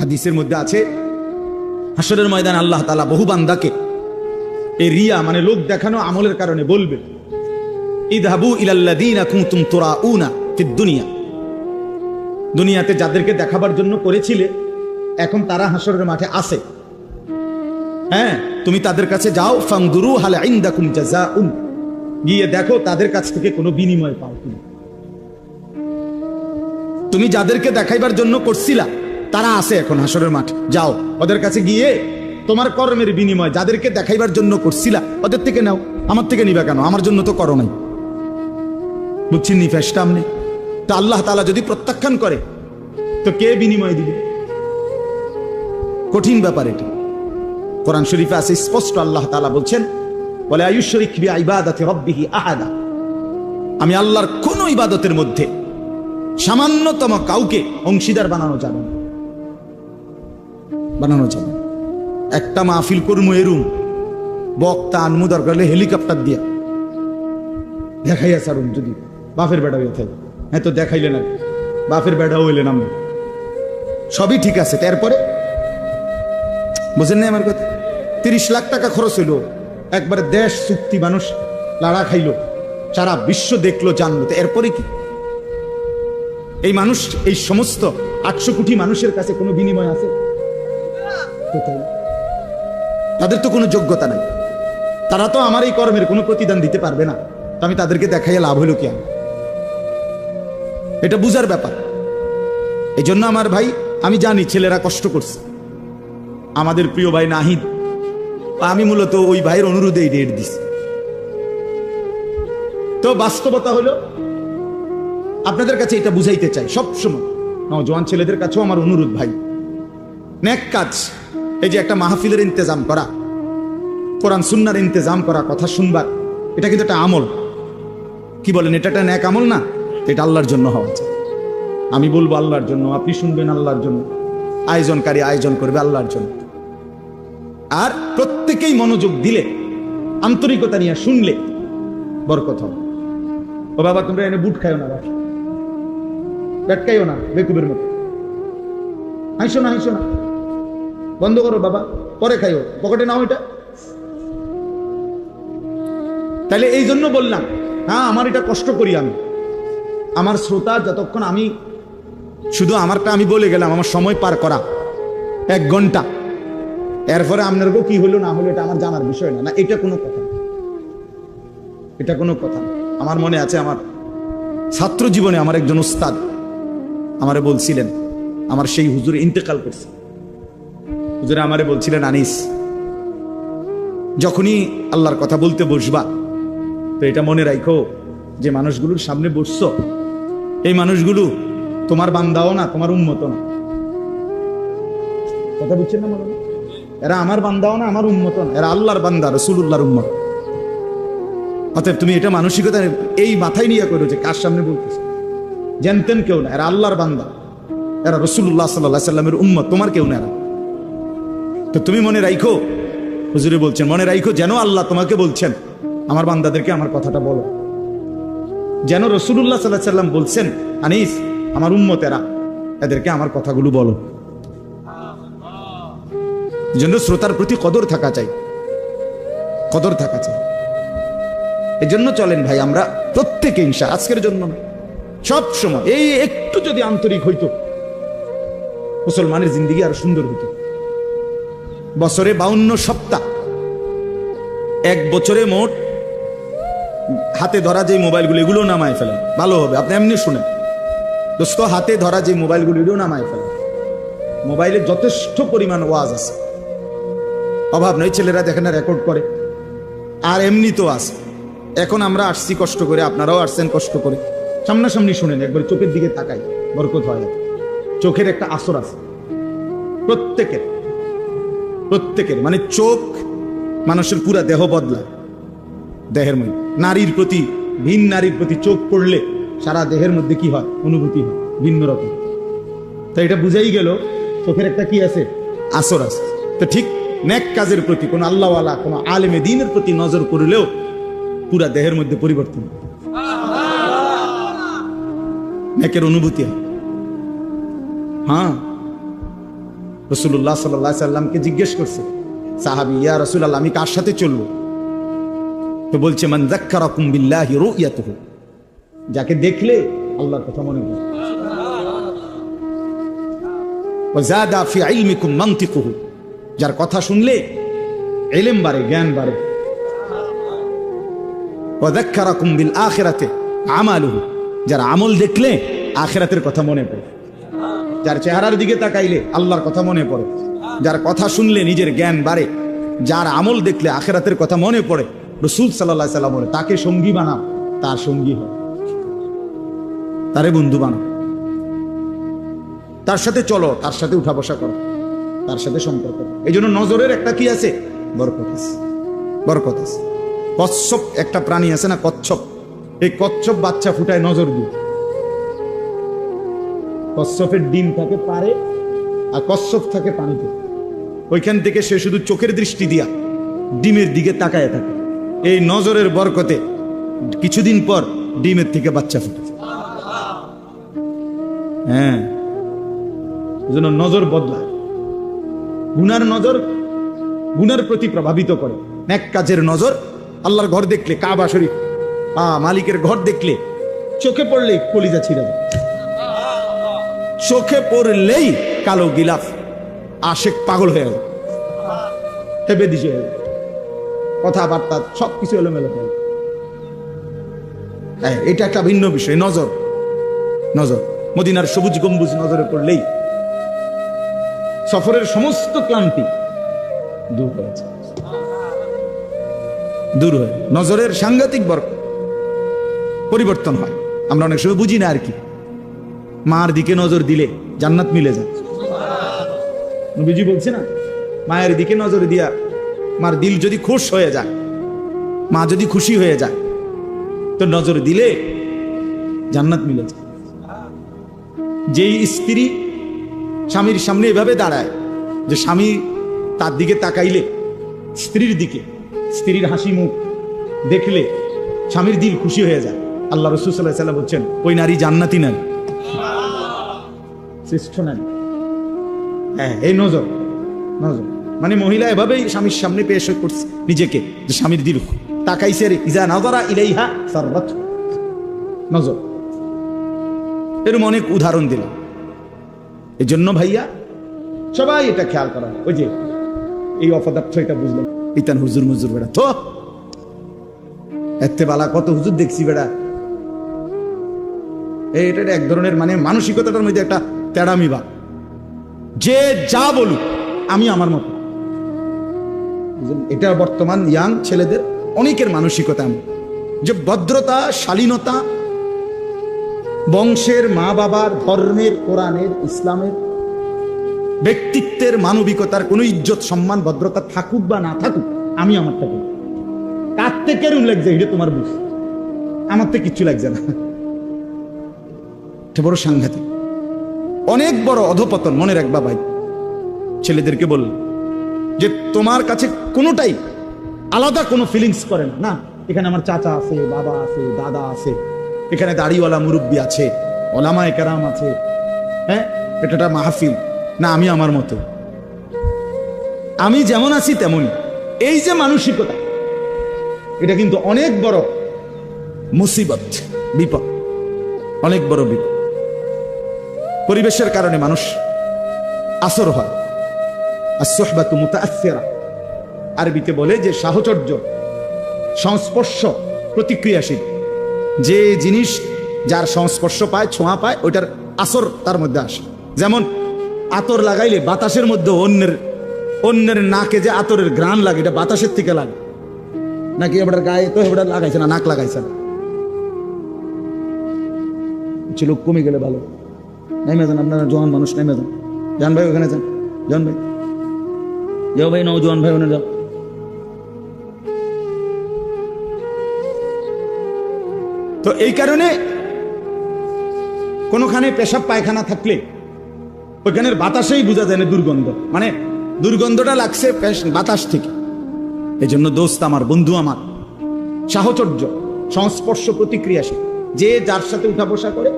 হাদিসের মধ্যে আছে হাসরের ময়দান আল্লাহ তালা বহু বান্দাকে এ রিয়া মানে লোক দেখানো আমলের কারণে বলবে, ইদহাবু ইলাল্লাযীনা কুনতুম তুরাউনা ফিদ দুনিয়া। দুনিয়াতে যাদেরকে দেখাবার জন্য করেছিলে, এখন তারা হাসরের মাঠে আসে হ্যাঁ তুমি তাদের কাছে যাও ফাংদুরু হাল ইনদাকুম জাযাউন। গিয়ে দেখো তাদের কাছ থেকে কোনো বিনিময় পাও তুমি তুমি যাদেরকে দেখাইবার জন্য করছিলা তারা আছে এখন হাসরের মাঠ। যাও, ওদের কাছে গিয়ে তোমার কর্মের বিনিময় যাদেরকে দেখাইবার জন্য করছিলা, ওদের থেকে নাও। আমার থেকে নিবা কেন? আমার জন্য তো করো নাই। বুঝছেন নি ফেসটা আমনে? তা আল্লাহ তালা যদি প্রত্যাখ্যান করে, তো কে বিনিময় দিবে? কঠিন ব্যাপার এটি। কোরআন শরীফে আছে, স্পষ্ট আল্লাহ তালা বলছেন বলে আয়ুশ্বরিক ইবাদাতে রব্বিহি আহাদা। আমি আল্লাহর কোন ইবাদতের মধ্যে সামান্যতম কাউকে অংশীদার বানানো যাবে না। বানানো যাবে একটা মাহফিল করমু এরুম বক্তা আনমু দরকার হলে হেলিকপ্টার দিয়া। দেখাইয়া সারুন যদি, বাপের বেড়া হয়ে থাকে। হ্যাঁ তো দেখাইলে না। বাপের বেড়াও হইলেন আমরা সবই ঠিক আছে, তারপরে? বুঝেন না আমার কথা? তিরিশ লাখ টাকা খরচ হইল। একবারে দেশ চুক্তি মানুষ লাড়া খাইলো, সারা বিশ্ব দেখল, জানলো। তো এরপরে কি? এই মানুষ, এই সমস্ত আটশো কোটি মানুষের কাছে কোনো বিনিময় আছে? কোথায়? তাদের তো কোনো যোগ্যতা নাই। তারা তো আমার এই কর্মের কোনো প্রতিদান দিতে পারবে না। তো আমি তাদেরকে দেখাইয়া লাভ হইল কি আমার? এটা বুঝার ব্যাপার। এই জন্য আমার ভাই, আমি জানি ছেলেরা কষ্ট করছে। আমাদের প্রিয় ভাই নাহিদ, আমি মূলত ওই ভাইয়ের অনুরোধে এই ডেট দিছি। তো বাস্তবতা হলো, আপনাদের কাছে এটা বুঝাইতে চাই সবসময়। নজওয়ান ছেলেদের কাছেও আমার অনুরোধ ভাই। নেক কাজ। এই যে একটা মাহফিলের ইন্তজাম করা, কোরআন সুন্নার ইন্তজাম করা কথা শুনবার, এটা কিন্তু একটা আমল। কি বলেন, এটা একটা ন্যাক আমল না? এটা আল্লাহর জন্য হওয়া চাই আমি বলব আল্লাহর জন্য, আপনি শুনবেন আল্লাহর জন্য। আয়োজনকারী আয়োজন করবে আল্লাহর জন্য। আর প্রত্যেকেই মনোযোগ দিলে, আন্তরিকতা নিয়ে শুনলে বরকত হবে। ও বাবা, তোমরা এনে বুট খাইও না, বাবা। ব্যাটকাইও না, বেকুবের মতো। হাইসো না হাইসো না। বন্ধ করো বাবা, পরে খাইও, পকেটে নাও এটা। তাহলে এই জন্য বললাম হ্যাঁ আমার এটা কষ্ট করি আমি। আমার শ্রোতা যতক্ষণ আমি, শুধু আমারটা আমি বলে গেলাম, আমার সময় পার করা, এক ঘণ্টা। এরপরে আপনার কি হলো না হলো এটা আমার জানার বিষয় না না, এটা কোনো কথা। এটা কোনো কথা আমার মনে আছে আমার ছাত্র জীবনে আমার একজন উস্তাদ আমারে বলছিলেন, আমার সেই হুজুর ইন্তেকাল করছে। হুজুরে আমারে বলছিলেন, আনিস, যখনই আল্লাহর কথা বলতে বসবা, তো এটা মনে রাখো যে মানুষগুলোর সামনে বসছো। এই মানুষগুলো তোমার বান্দাও না, তোমার উন্মত না। কথা বুঝছেন না মনে এরা আমার বান্দাও না, আমার উন্মত না। এরা আল্লাহর বান্দা রসুল্লাহর উম্মত। অতএব তুমি এটা মানসিকতা এই মাথায় নিয়ে করো যে কার সামনে বলতেছ। জানতেন কেউ না, এরা আল্লাহর বান্দা। এরা রসুল্লাহ সাল্লাহ সাল্লামের উম্মত, তোমার কেউ না এরা। তো তুমি মনে রাইখো? হুজুরে বলছেন মনে রাইখো যেন আল্লাহ তোমাকে বলছেন। আমার বান্দাদেরকে আমার কথাটা বলো। যেন রসুল্লাহ সাল্লাহ সাল্লাম বলছেন, আনিস, আমার উম্মতেরা, এদেরকে আমার কথাগুলো বলো। জন্য শ্রোতার প্রতি কদর থাকা চাই। কদর থাকা চাই। এই জন্য চলেন ভাই, আমরা প্রত্যেকে ইনশা, আজকের জন্য সব সময়, এই একটু যদি আন্তরিক হইতো, মুসলমানের জিন্দিগি আরও সুন্দর হইতো। বছরে বাউন্ন সপ্তাহ। এক বছরে মোট হাতে ধরা যে মোবাইলগুলো, এগুলো নামায় ফেলেন ভালো হবে, আপনি এমনি শুনেন। দোস্ত, হাতে ধরা যে মোবাইলগুলো, এগুলো নামায় ফেলেন মোবাইলে যথেষ্ট পরিমাণ ওয়াজ আছে। অভাব নয় ছেলেরা দেখেন রেকর্ড করে। আর এমনি তো আছে। এখন আমরা আসছি কষ্ট করে, আপনারাও আসছেন কষ্ট করে। সামনাসামনি শুনেন, একবার চোখের দিকে তাকাই, বরকত হয়। চোখের একটা আসর আছে। প্রত্যেকের। প্রত্যেকের মানে চোখ মানুষের পুরা দেহ বদলায়। দেহের মধ্যে। নারীর প্রতি, ভিন নারীর প্রতি চোখ পড়লে সারা দেহের মধ্যে কি হয়? অনুভূতি হয়, ভিন্ন রকম। তো এটা বুঝাই গেল, চোখের একটা কি আছে? আসর আছে। তো ঠিক নেক কাজের প্রতি কোনো আল্লাহওয়ালা, কোনো আলেমে দিনের প্রতি নজর করলেও পুরা দেহের মধ্যে পরিবর্তন। নেকের অনুভূতি হয়। হ্যাঁ। রসুল্লাহ সাল্লাহ সাল্লামকে জিজ্ঞেস করছে, সাহাবি, ইয়া রসুল্লাহ আমি কার সাথে চলবো? তো বলছে, মান যাক্কারাকুম বিল্লাহি রুইয়াতুহু। যাকে দেখলে আল্লাহর কথা মনে পড়ে। ওয়াজাদা ফি ইলমিকুম মানতিকুহু। যার কথা শুনলে এলেম বাড়ে, জ্ঞান বাড়ে। ওয়াযাক্কারাকুম বিল আখিরাতে আমালুহু। যার আমল দেখলে আখিরাতের কথা মনে পড়ে। যার চেহারার দিকে তাকাইলে আল্লাহর কথা মনে পড়ে। যার কথা শুনলে নিজের জ্ঞান বাড়ে। যার আমল দেখলে আখেরাতের কথা মনে পড়ে। রসুল সাল্লাহ সাল্লাম বলে, তাকে সঙ্গী বানাও তার সঙ্গী হয়। তারে বন্ধু বানাও। তার সাথে চলো, তার সাথে উঠা বসা করো। তার সাথে সম্পর্ক এই জন্য নজরের একটা কি আছে? বরকত আছে। বরকত আছে। কচ্ছপ, একটা প্রাণী আছে না কচ্ছপ? এই কচ্ছপ বাচ্চা ফুটায় নজর দিয়ে। কচ্ছপের ডিম থাকে পারে আর কচ্ছপ থাকে পানিতে। ওইখান থেকে সে শুধু চোখের দৃষ্টি দিয়া ডিমের দিকে তাকায় থাকে। এই নজরের বরকতে কিছুদিন পর ডিমের থেকে বাচ্চা ফুটে হ্যাঁ এজন্য নজর বদলায়। গুনার নজর গুনার প্রতি প্রভাবিত করে। এক কাজের নজর আল্লাহর ঘর দেখলে, কাবা শরীফ আ মালিকের ঘর দেখলে চোখে পড়লে কলিজা ছিঁড়ে যায়। চোখে পড়লেই কালো গিলাফ। আশেক পাগল হয়ে গেল। হেবে দিছে। কথাবার্তা সব কিছু এলোমেলো হয়ে হ্যাঁ, এটা একটা ভিন্ন বিষয়। নজর। নজর। মদিনার সবুজ গম্বুজ নজরে পড়লেই সফরের সমস্ত ক্লান্তি দূর হয়েছে দূর হয়ে নজরের সাংঘাতিক বর্গ পরিবর্তন হয়। আমরা অনেক সময় বুঝি না আর কি। মার দিকে নজর দিলে জান্নাত মিলে যায়। নবীজি বলছে না, মায়ের দিকে নজর দিয়া মার দিল যদি খুশ হয়ে যায়, মা যদি খুশি হয়ে যায়, তো নজর দিলে জান্নাত মিলে যায়। যেই স্ত্রী স্বামীর সামনে এভাবে দাঁড়ায়, যে স্বামী তার দিকে তাকাইলে, স্ত্রীর দিকে, স্ত্রীর হাসি মুখ দেখলে স্বামীর দিল খুশি হয়ে যায়। আল্লাহ রসুল সাল্লাহ সাল্লাম বলছেন, ওই নারী জান্নাতি নারী। শ্রেষ্ঠ নারী হ্যাঁ এই নজর নজর। মানে মহিলা এভাবেই স্বামীর সামনে পেশ করছে নিজেকে, যে স্বামীর দিল তাকাইছে রে, ইজা নজরা ইলাইহা সর্বত নজর। এরকম অনেক উদাহরণ দিলাম। এই জন্য ভাইয়া, সবাই এটা খেয়াল করা ওই যে, এই অপদার্থ এটা বুঝলাম। ইতান হুজুর মুজুর বেড়া তো এতে বালা, কত হুজুর দেখছি বেড়া। এটা এক ধরনের মানে মানসিকতাটার মধ্যে একটা তেড়ামি বা। যে যা বলুক, আমি আমার মতো। এটা বর্তমান ইয়াং ছেলেদের অনেকের মানসিকতা এমন। যে ভদ্রতা, শালীনতা, বংশের মা বাবার ধর্মের, কোরআনের, ইসলামের, ব্যক্তিত্বের মানবিকতার কোনো ইজ্জত, সম্মান, ভদ্রতা থাকুক বা না থাকুক, আমি আমারটা করি কার থেকে রুম লাগছে? এটা তোমার বুঝ। আমার তো কিচ্ছু লাগছে না। এটা বড় সাংঘাতিক। অনেক বড় অধপতন, মনে রাখবা ভাই ছেলেদেরকে বলল যে তোমার কাছে কোনোটাই আলাদা কোনো ফিলিংস করে না। না, এখানে আমার চাচা আছে, বাবা আছে, দাদা আছে, এখানে দাড়িওয়ালা মুরব্বী আছে ওলামা একরাম আছে হ্যাঁ? এটা মাহফিল। না, আমি আমার মতো। আমি যেমন আছি তেমনই। এই যে মানসিকতা, এটা কিন্তু অনেক বড় মুসিবত, বিপদ, অনেক বড় বিপদ। পরিবেশের কারণে মানুষ আসর হয়। আর সোহবাতু মুতাআসসিরা। আরবিতে বলে যে সাহচর্য, সংস্পর্শ, প্রতিক্রিয়াশীল। যে জিনিস যার সংস্পর্শ পায়, ছোঁয়া পায়, ওইটার আসর তার মধ্যে আসে। যেমন আতর লাগাইলে বাতাসের মধ্যে অন্যের অন্যের নাকে যে আতরের গ্রান লাগে, এটা বাতাসের থেকে লাগে। নাকি এবার গায়ে তো এবার লাগাইছে না, নাক লাগাইছে না। ছিল কমে গেলে ভালো। নেমে যান, আপনারা জওয়ান মানুষ, নেমে যান। জান ভাই, ওখানে যান। জান ভাই। যাও ভাই নৌজওয়ান ভাই, ওখানে যাও। তো এই কারণে কোনোখানে পেশাব পায়খানা থাকলে ওইখানের বাতাসেই বোঝা যায় না দুর্গন্ধ। মানে দুর্গন্ধটা লাগছে বাতাস থেকে। এই জন্য দোস্ত আমার, বন্ধু আমার, সাহচর্য, সংস্পর্শ প্রতিক্রিয়াশীল। যে যার সাথে উঠা বসা করে,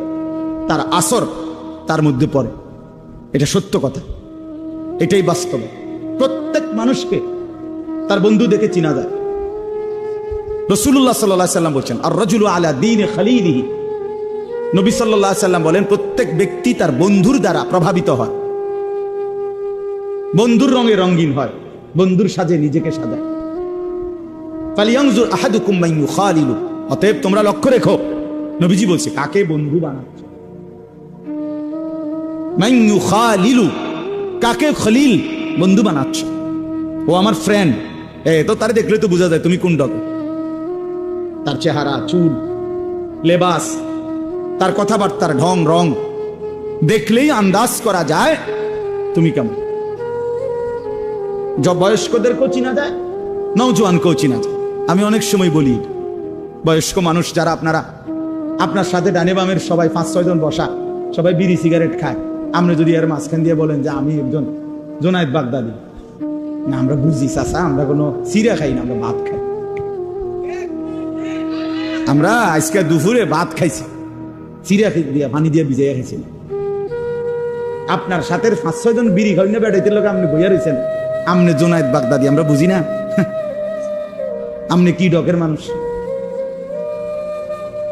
তার আসর তার মধ্যে পড়ে। এটা সত্য কথা। এটাই বাস্তব। প্রত্যেক মানুষকে তার বন্ধু দেখে চিনা যায়। রসুল্লাহ সাল্লাহ সাল্লাম বলছেন আর রজুল আলা দিন খালিলিহি। নবী সাল্লাহ সাল্লাম বলেন, প্রত্যেক ব্যক্তি তার বন্ধুর দ্বারা প্রভাবিত হয়। বন্ধুর রঙে রঙিন হয়। বন্ধুর সাজে নিজেকে সাজায়। ফালিয়াংজুর আহাদুকুম মান ইউখালিলু। অতএব তোমরা লক্ষ্য রেখো, নবীজি বলছে, কাকে বন্ধু বানাচ্ছ? কাকে খলিল? বন্ধু বানাচ্ছ। ও আমার ফ্রেন্ড এ, তো তারে দেখলে তো বোঝা যায় তুমি কোন ডকে তার চেহারা, চুল, লেবাস, তার কথাবার্তার ঢং, রং, দেখলেই আন্দাজ করা যায় তুমি কেমন। য- বয়স্কদেরকেও চিনা যায় নৌজওয়ানকেও চিনা যায়। আমি অনেক সময় বলি, বয়স্ক মানুষ যারা আপনারা, আপনার সাথে ডানে বামের সবাই পাঁচ ছয় জন বসা, সবাই বিড়ি, সিগারেট খায়। আপনি যদি এর মাঝখান দিয়ে বলেন যে আমি একজন জোনায়েদ বাগদাদি, না, আমরা বুঝি চাষা আমরা কোনো সিরা খাই না, আমরা ভাত খাই। আমরা আজকে দুপুরে ভাত খাইছি চিরা দিয়ে, পানি দিয়ে ভিজাইয়া খাইছি। আপনার সাথে পাঁচ ছয় জন বিড়ি খাই না বেড়াইতে লোক আপনি বইয়া রয়েছেন আমনে জোনায়েদ বাগদাদি, আমরা বুঝি না। আমনে কি ডকের মানুষ?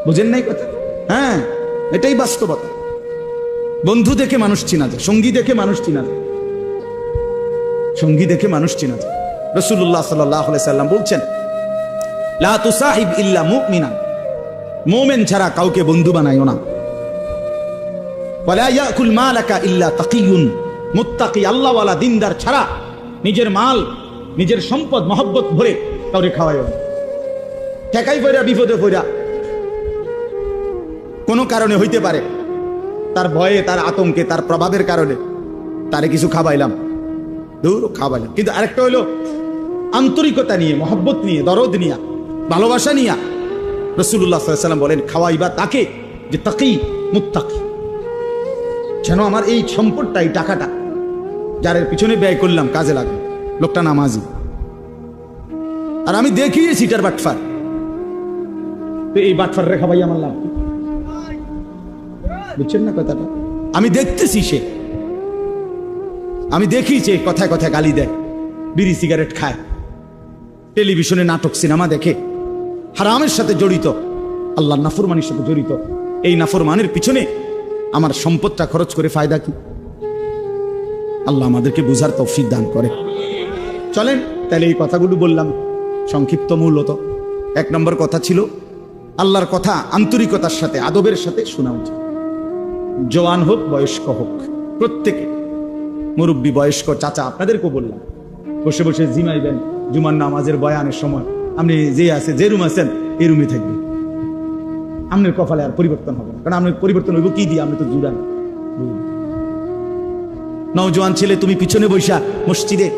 বুঝেন নাই কথা? হ্যাঁ এটাই বাস্তবতা। বন্ধু দেখে মানুষ চিনা যায় সঙ্গী দেখে মানুষ চিনা যায়। সঙ্গী দেখে মানুষ চিনা যায়। রসুল্লাহ সাল্লাম বলছেন, লা তুসাহিব ইল্লা মুমিনা ছাড়া কাউকে বন্ধু বানাইও না। আল্লাহওয়ালা দিনদার ছাড়া নিজের মাল, নিজের সম্পদ, মহব্বত ভরে কাউরে খাওয়াইও না। ঠেকাই ফইরা, বিপদে ফইরা। কোনো কারণে হইতে পারে তার ভয়ে, তার আতঙ্কে, তার প্রভাবের কারণে তারে কিছু খাবাইলাম দূর খাবাইলাম কিন্তু আরেকটা হইল, আন্তরিকতা নিয়ে, মহব্বত নিয়ে, দরদ নিয়া, ভালোবাসা নিয়া রসুল্লাহ সাল্লাম বলেন, খাওয়াইবা তাকে যে তাকি, মুত্তাকি। যেন আমার এই সম্পদটা এই টাকাটা যার পিছনে ব্যয় করলাম, কাজে লাগবে লোকটা নামাজি। আর আমি দেখিয়েছি এটার বাটফার। তো এই বাটফার রেখা ভাই আমার লাভ? বুঝছেন না কথাটা? আমি দেখতেছি সে। আমি দেখি যে কথায় কথায় গালি দেয়, বিড়ি সিগারেট খায়, টেলিভিশনে নাটক, সিনেমা দেখে। হারামের সাথে জড়িত আল্লাহ নাফরমানির সাথে জড়িত। এই নাফরমানের পিছনে আমার সম্পদটা খরচ করে ফায়দা কি? আল্লাহ আমাদেরকে বুঝার তৌফিক দান করে। চলেন, তাহলে এই কথাগুলো বললাম, সংক্ষিপ্ত মূলত। এক নম্বর কথা ছিল, আল্লাহর কথা আন্তরিকতার সাথে, আদবের সাথে শোনা উচিত। জওয়ান হোক, বয়স্ক হোক, প্রত্যেকে। মুরব্বী, বয়স্ক, চাচা, আপনাদেরকেও বললাম, বসে বসে জিমাইবেন জুমার নামাজের বয়ানের সময়। আপনি যে আছে, যে রুম আছেন, এই রুমে থাকবেন। আপনার কপালে আর পরিবর্তন হবে না। কারণ আপনার পরিবর্তন হইব কি দিয়ে? আপনি তো জুড়ান নওজোয়ান ছেলে, তুমি পিছনে বৈশা মসজিদে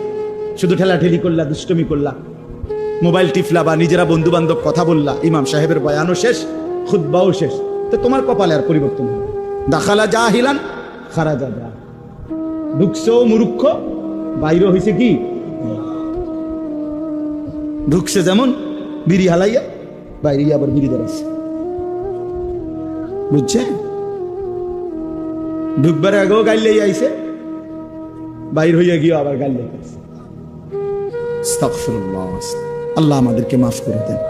শুধু ঠেলাঠেলি করলা, দুষ্টমি করলা, মোবাইল টিফলা বা নিজেরা বন্ধু বান্ধব কথা বললা, ইমাম সাহেবের বয়ানও শেষ খুদ্বাও শেষ। তো তোমার কপালে আর পরিবর্তন হবে দাখালা যা হিলান খারাজা যা ঢুকছো মুরুক্ষ বাইরে হয়েছে কি? ঢুকছে যেমন, বিড়ি হালাইয়া বাইরে আবার বিড়ি দাঁড়াচ্ছে বুঝছে? ঢুকবার আগেও গাইলেই আইছে, বাইর হইয়া গিয়ে আবার গাইলে আল্লাহ আমাদেরকে মাফ করে দেন।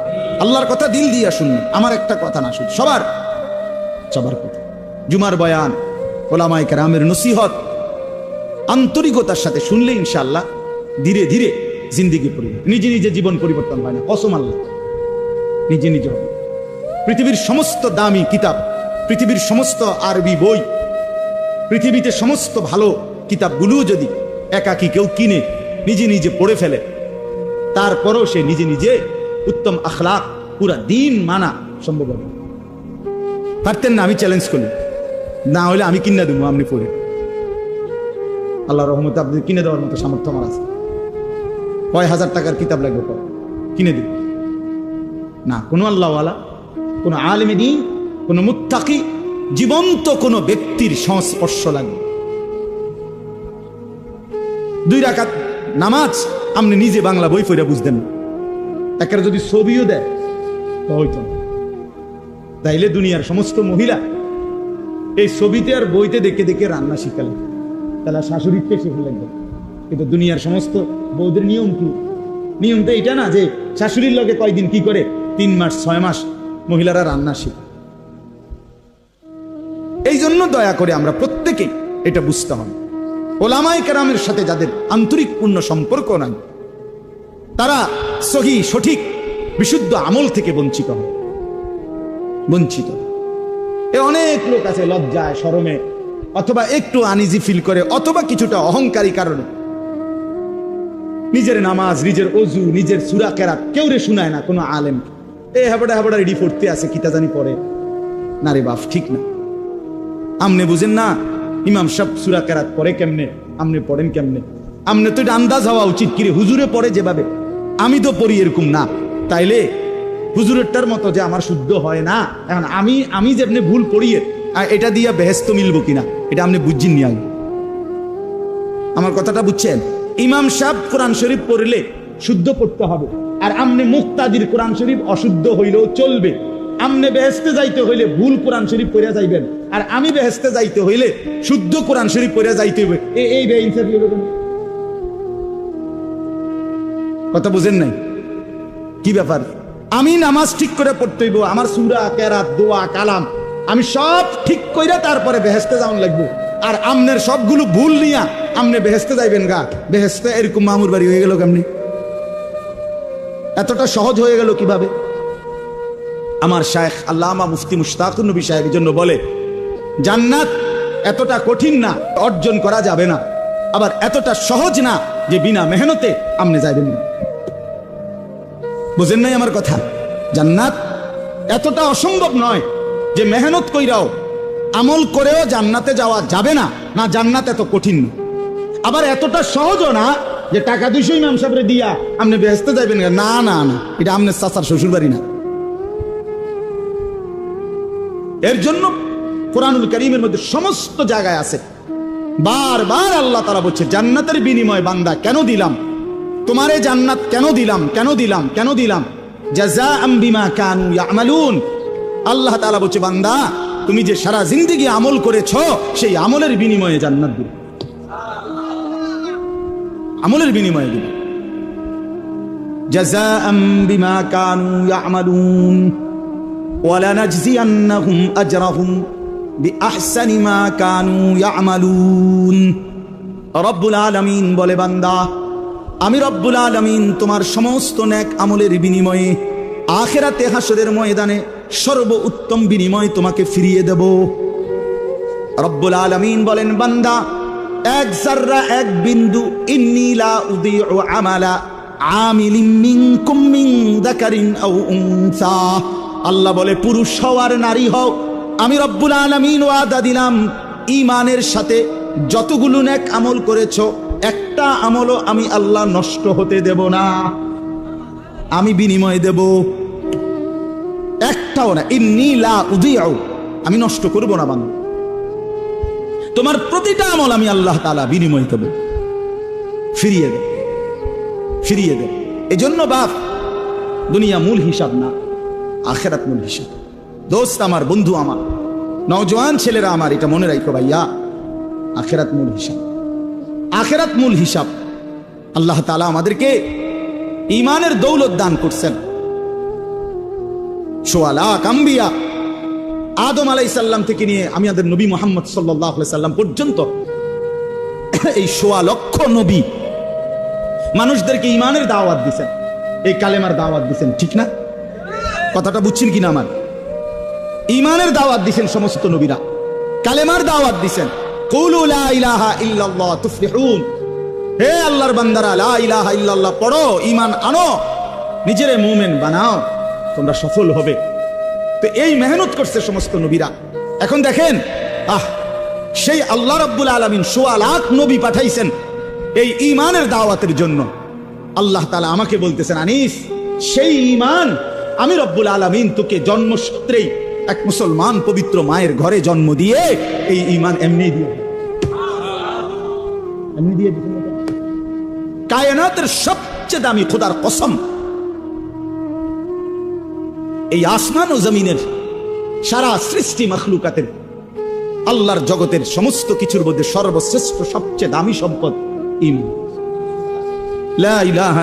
আল্লাহর কথা দিল দিয়া শুনুন, আমার একটা কথা না শুন সবার সবার কথা। জুমার বয়ান ওলামাই কেরামের নসিহত। আন্তরিকতার সাথে শুনলে ইনশাল্লাহ ধীরে ধীরে জিন্দিগি পরিবর্তন নিজে নিজে জীবন পরিবর্তন হয় না। কসম আল্লাহ। নিজে নিজে পৃথিবীর সমস্ত দামি কিতাব, পৃথিবীর সমস্ত আরবি বই, পৃথিবীতে সমস্ত ভালো কিতাবগুলোও যদি একাকি কেউ কিনে, নিজে নিজে পড়ে ফেলে, তারপরও সে নিজে নিজে উত্তম আখলাক, পুরা দিন মানা সম্ভব হবে পারতেন না, আমি চ্যালেঞ্জ করি। না হলে আমি কিনা দেবো, আপনি পড়ে আল্লাহ রহমতে আপনি কিনে দেওয়ার মতো সামর্থ্য আমার আছে। কয় হাজার টাকার কিতাব লাগবে পর কিনে দিন। না, কোনো আল্লাহওয়ালা, কোনো আলেমে দিন, কোনো মুত্তাকি, জীবন্ত কোনো ব্যক্তির সংস্পর্শ লাগবে। দুই রাকাত নামাজ, আপনি নিজে বাংলা বই ফইরা বুঝতেন একের যদি ছবিও দেয় হইতো। তাইলে দুনিয়ার সমস্ত মহিলা এই ছবিতে আর বইতে দেখে দেখে রান্না শিখালে তাহলে শাশুড়িকে শিখে লাগবে কিন্তু দুনিয়ার সমস্ত বৌদের নিয়ম কি? নিয়ম তো এটা না যে শাশুড়ির লগে কয়দিন কি করে? তিন মাস, ছয় মাস মহিলারা রান্না শিখে। এই জন্য দয়া করে আমরা প্রত্যেকেই এটা বুঝতে হবে। ওলামাই কেরামের সাথে যাদের আন্তরিক পূর্ণ সম্পর্ক নাই, তারা সহি, সঠিক, বিশুদ্ধ আমল থেকে বঞ্চিত হয়। বঞ্চিত এ অনেক লোক আছে লজ্জায়, শরমে, অথবা একটু আনিজি ফিল করে, অথবা কিছুটা অহংকারী কারণে। নিজের নামাজ, নিজের অজু, নিজের সুরা কেরাত কেউ রে শুনায় না, কোনো আলেম। এ হাবড়া হাবড়া রেডি পড়তে আছে কিতা জানি পরে। না রে বাপ, ঠিক না। আমনে বুঝেন না, ইমাম সব সুরা কেরাত পরে কেমনে, আমনে পড়েন কেমনে। আমনে তো এটা আন্দাজ হওয়া উচিত কিরে হুজুরে পড়ে যেভাবে। আমি তো পড়ি এরকম না। তাইলে হুজুরেরটার মতো যে আমার শুদ্ধ হয় না। এখন আমি আমি যেমনি ভুল পড়িয়ে এটা দিয়া বেহেস্ত মিলবো কিনা, এটা আপনি বুঝছেন নি আগে আমার কথাটা বুঝছেন? ইমাম সাহেব কোরআন শরীফ পড়লে শুদ্ধ পড়তে হবে, আর আমনে মুক্তাদির কোরআন শরীফ অশুদ্ধ হইলেও চলবে। আমনে বেহেস্তে যাইতে হইলে ভুল কোরআন শরীফ পড়ে যাইবেন, আর আমি বেহেস্তে যাইতে হইলে শুদ্ধ কোরআন শরীফ পড়ে যাইতে হইবে। এই? কথা বুঝেন নাই? কি ব্যাপার? আমি নামাজ ঠিক করে পড়তে হইব, আমার সুরা, কেরাত, দোয়া, কালাম। আমি সব ঠিক কইরা তারপরে বেহেস্তে যাওয়ান লাগবো। আর আমনের সবগুলো ভুল নিয়া আমনে বেহেস্তে যাইবেন গা। বেহেস্তে এরকম মামুর বাড়ি হয়ে গেল কেমনি? এতটা সহজ হয়ে গেল কীভাবে? আমার শায়েখ আল্লামা মুফতি মুশতাকুর নবী সাহেবের জন্য বলে, জান্নাত এতটা কঠিন না, অর্জন করা যাবে না। আবার এতটা সহজ না যে বিনা মেহনতে আমনে যাইবেন না। বুঝেন নাই আমার কথা? জান্নাত এতটা অসম্ভব নয় যে মেহনত কইরাও আমল করেও জান্নাতে যাওয়া যাবে না না জান্নাত এত কঠিন। আবার এতটা সহজও না যে টাকা দুইশো ইমাম সাহেবরে দিয়া আপনি বেহেস্তে যাবেন না না না, এটা আমনের চাচার শ্বশুর বাড়ি না। এর জন্য কোরআনুল করিমের মধ্যে সমস্ত জায়গায় আছে। বারবার আল্লাহ তারা বলছে, জান্নাতের বিনিময় বান্দা কেন দিলাম? তোমারে জান্নাত কেন দিলাম কেন দিলাম কেন দিলাম? জাজা আম্বিমা কানু ইয়ামালুন। আল্লাহ তাআলা বলছে, বান্দা, তুমি যে সারা জিন্দিগি আমল করেছ, সেই আমলের বিনিময়ে জান্নাত দিল আমলের বিনিময়ে দিল জাজা আম্বিমা কানু ইয়ামালুন। ওয়ালানাজজিয়ান্নাহুম আজরাহুম বিআহসানি মা কানু ইয়ামালুন। রব্বুল আলামিন বলে, বান্দা আমি রব্বুল আলমিন তোমার সমস্ত ন্যাক আমলের বিনিময়ে আখেরাতে হাসরের ময়দানে সর্ব উত্তম বিনিময় তোমাকে ফিরিয়ে দেব। রব্বুল আলমিন বলেন, বান্দা, এক জাররা, এক বিন্দু ইন্নিলা উদি ও আমালা আল্লাহ বলে, পুরুষ হও আর নারী হও। আমি রব্বুল আলামিন ওয়াদা দিলাম ইমানের সাথে যতগুলো নেক আমল করেছ একটা আমলও আমি আল্লাহ নষ্ট হতে দেব না। আমি বিনিময় দেব। একটাও না। ইন্নি লা উদিউ। আমি নষ্ট করব না বান্দা। তোমার প্রতিটা আমল আমি আল্লাহ তালা বিনিময় দেব। ফিরিয়ে দেব। ফিরিয়ে দেব। এজন্য বাপ, দুনিয়া মূল হিসাব না, আখেরাত মূল হিসাব। দোস্ত আমার, বন্ধু আমার, নওজোয়ান ছেলেরা আমার, এটা মনে রাখো ভাইয়া, আখেরাত মূল হিসাব। আখেরাত মূল হিসাব। আল্লাহ তালা আমাদেরকে ইমানের দৌলত দান করছেন। সোয়ালা কাম্বিয়া আদম আলাই সাল্লাম থেকে নিয়ে আমি আমাদের নবী মোহাম্মদ সাল্লাম পর্যন্ত এই সোয়া লক্ষ নবী মানুষদেরকে ইমানের দাওয়াত দিছেন। এই কালেমার দাওয়াত দিছেন, ঠিক না? কথাটা বুঝছেন কিনা আমার? ইমানের দাওয়াত দিছেন সমস্ত নবীরা। কালেমার দাওয়াত দিছেন। হে আল্লাহর বান্দারা, লা ইলাহা ইল্লাল্লাহ পড়ো, ঈমান আনো, নিজেরে মুমিন বানাও, তোমরা সফল হবে। তো এই মেহনত করছে সমস্ত নবীরা। এখন দেখেন, আহ, সেই আল্লাহ রাব্বুল আলামিন সোয়া লাখ নবী পাঠাইছেন এই ইমানের দাওয়াতের জন্য। আল্লাহ তাআলা আমাকে বলতেছেন, আনিস, সেই ইমান আমি রব্বুল আলামিন তোকে জন্মসূত্রেই এক মুসলমান পবিত্র মায়ের ঘরে জন্ম দিয়ে এই ইমান এমনি দিয়ে কায়নাতের সবচেয়ে দামি খোদার কসম, এই আসমান ও জমিনের সারা সৃষ্টি মখলুকাতের, আল্লাহর জগতের সমস্ত কিছুর মধ্যে সর্বশ্রেষ্ঠ, সবচেয়ে দামি সম্পদ ইমান লা ইলাহা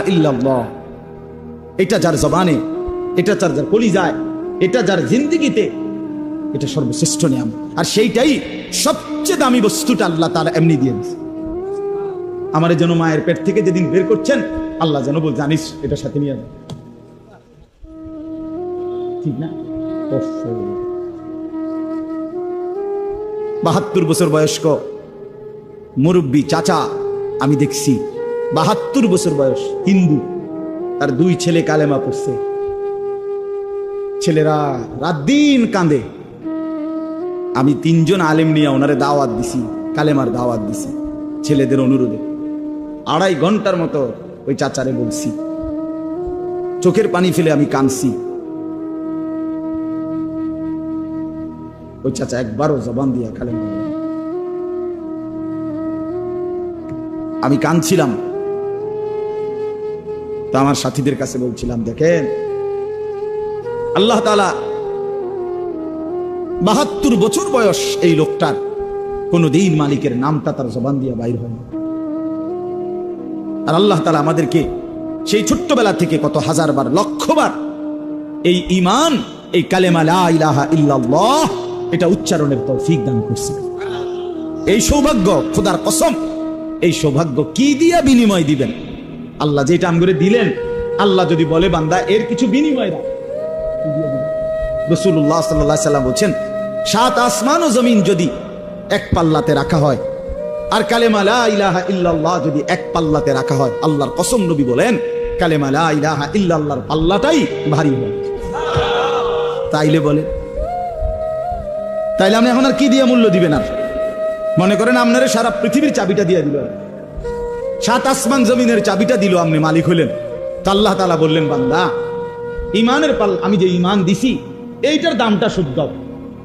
এটা যার জবানে, এটা যার যার কলিজায় এটা যার জিন্দিগিতে, এটা সর্বশ্রেষ্ঠ নিয়ম। আর সেইটাই সবচেয়ে দামি বস্তুটা আল্লাহ তার এমনি দিয়ে দিয়েছে। আমার যেন মায়ের পেট থেকে যেদিন বের করছেন, আল্লাহ যেন বল জানিস এটা সাথে নিয়ে যাবে ঠিক না? বাহাত্তর বছর বয়স্ক মুরব্বী চাচা আমি দেখছি। বাহাত্তর বছর বয়স, হিন্দু। তার দুই ছেলে কালেমা পড়ছে। ছেলেরা রাত দিন কাঁদে। আমি তিনজন আলেম নিয়ে ওনারে দাওয়াত দিছি, কালেমার দাওয়াত দিছি, ছেলেদের অনুরোধে। আড়াই ঘণ্টার মতো ওই চাচারে বলছি, চোখের পানি ফেলে আমি কাঁদছি। ওই চাচা একবারও জবান দিয়া কালেমা। আমি কাঁদছিলাম। তা আমার সাথীদের কাছে বলছিলাম, দেখেন আল্লাহ তালা বাহাত্তর বছর বয়স এই লোকটার। কোনদিন মালিকের নামটা তার জবান দিয়ে বাইর হয় না। আর আল্লাহ তালা আমাদেরকে সেই ছোট্টবেলা থেকে কত হাজার বার লক্ষবার এই ইমান এই কালেমা ইলাহা এটা উচ্চারণের তৌফিক দান করছে। এই সৌভাগ্য, খোদার কসম, এই সৌভাগ্য কি দিয়া বিনিময় দিবেন? আল্লাহ যেটা আম দিলেন, আল্লাহ যদি বলে বান্দা, এর কিছু বিনিময় দাও রসুল্লাহ সাল্লাহ সাল্লাম বলছেন, সাত আসমান ও জমিন যদি এক পাল্লাতে রাখা হয়, আর ইলাহা ইল্লাল্লাহ যদি এক পাল্লাতে রাখা হয়, আল্লাহর কসম নবী বলেন ইলাহা ইল্লাল্লাহর পাল্লাটাই ভারী হয় তাইলে বলে, তাইলে আপনি এখন আর কি দিয়ে মূল্য দিবেন আর? মনে করেন আপনারে সারা পৃথিবীর চাবিটা দিয়ে দিল। সাত আসমান জমিনের চাবিটা দিল আপনি মালিক হলেন। তা আল্লাহ তালা বললেন, বান্দা ইমানের পাল আমি যে ইমান দিছি, এইটার দামটা শুদ্ধ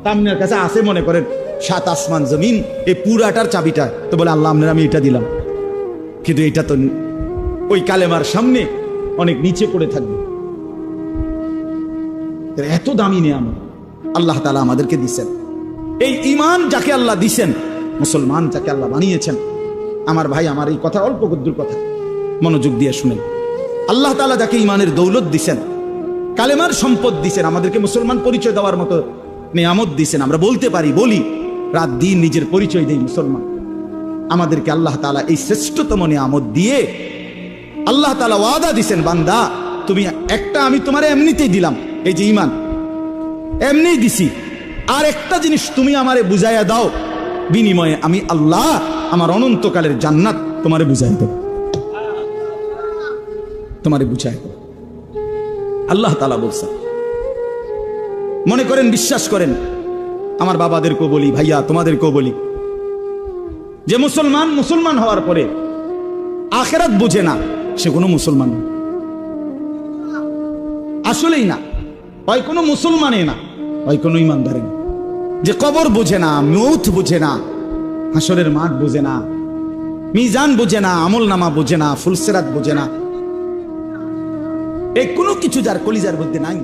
তা আপনার কাছে আছে মনে করেন, সাত আসমান জমিন, এই পুরাটার চাবিটা। তো বলে, আল্লাহ, আপনার, আমি এটা দিলাম। কিন্তু এটা তো ওই কালেমার সামনে অনেক নিচে পড়ে থাকবে। এত দামি নিয়াম আল্লাহ তালা আমাদেরকে দিচ্ছেন এই ইমান যাকে আল্লাহ দিছেন, মুসলমান যাকে আল্লাহ বানিয়েছেন, আমার ভাই, আমার এই কথা অল্প গদ্দুর কথা, মনোযোগ দিয়ে শুনেন। আল্লাহ তালা যাকে ইমানের দৌলত দিছেন কালেমার সম্পদ দিছেন, আমাদেরকে মুসলমান পরিচয় দেওয়ার মতো নিয়ামত দিছেন। আমরা বলতে পারি, বলি, রাত দিন নিজের পরিচয় দেই মুসলমান। আমাদেরকে আল্লাহ তালা এই শ্রেষ্ঠতম নিয়ামত দিয়ে আল্লাহ তালা ওয়াদা দিছেন, বান্দা, তুমি একটা আমি তোমার এমনিতেই দিলাম, এই যে ইমান এমনি দিছি। আর একটা জিনিস তুমি আমারে বুঝাইয়া দাও, বিনিময়ে আমি আল্লাহ আমার অনন্তকালের জান্নাত তোমারে বুঝাই দেব। তোমারে বুঝাই দেব। আল্লাহ তালা বলছে মনে করেন, বিশ্বাস করেন, আমার বাবাদেরকেও বলি, ভাইয়া তোমাদেরকেও বলি, যে মুসলমান মুসলমান হওয়ার পরে আখেরাত বোঝে না, সে কোনো মুসলমান। আসলেই না, হয় কোনো মুসলমানে না, হয় কোনো ইমানদারে না যে কবর বোঝে না মৌথ বোঝে না, হাসরের মাঠ বোঝে না, মিজান বোঝে না আমল নামা বোঝে না, ফুলসেরাত বোঝে না এই কোনো কিছু যার কলিজার মধ্যে নাই।